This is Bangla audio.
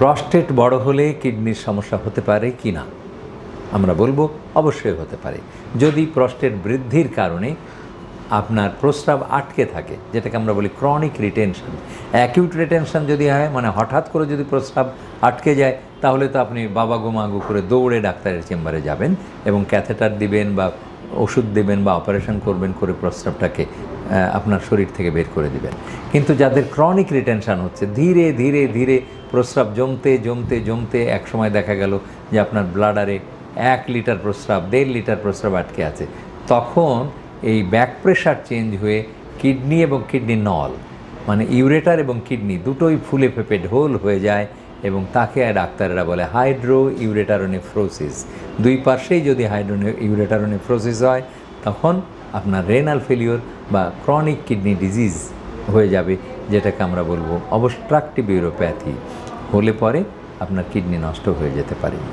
প্রস্টেট বড় হলে কিডনির সমস্যা হতে পারে কি না? আমরা বলব অবশ্যই হতে পারে। যদি প্রস্টেট বৃদ্ধির কারণে আপনার প্রস্রাব আটকে থাকে, যেটাকে আমরা বলি ক্রনিক রিটেনশন অ্যাকিউট রিটেনশন যদি হয় মানে হঠাৎ করে যদি প্রস্রাব আটকে যায়, তাহলে তো আপনি বাবা গোমাগু করে দৌড়ে ডাক্তারের চেম্বারে যাবেন এবং ক্যাথেটার দিবেন বা ওষুধ দেবেন বা অপারেশন করবেন করে প্রস্রাবটাকে আপনার শরীর থেকে বের করে দিবেন। কিন্তু যাদের ক্রনিক রিটেনশন হচ্ছে, ধীরে ধীরে ধীরে প্রস্রাব জমতে জমতে জমতে এক সময় দেখা গেল যে আপনার ব্লাডারে এক লিটার প্রস্রাব, দেড় লিটার প্রস্রাব আটকে আছে। তখন এই ব্যাক প্রেশার চেঞ্জ হয়ে কিডনি এবং কিডনি নল মানে ইউরেটার এবং কিডনি দুটোই ফুলে ফেপে ঢোল হয়ে যায় এবং তাকে ডাক্তারেরা বলে হাইড্রো ইউরেটারোনেফ্রোসিস দুই পাশেই যদি হাইড্রো ইউরেটারোনেফ্রোসিস হয়, তখন আপনার রেনাল ফেলিওর বা ক্রনিক কিডনি ডিজিজ হয়ে যাবে, যেটাকে আমরা বলব অবস্ট্রাকটিভ ইউরোপ্যাথি। হলে পরে আপনার কিডনি নষ্ট হয়ে যেতে পারে।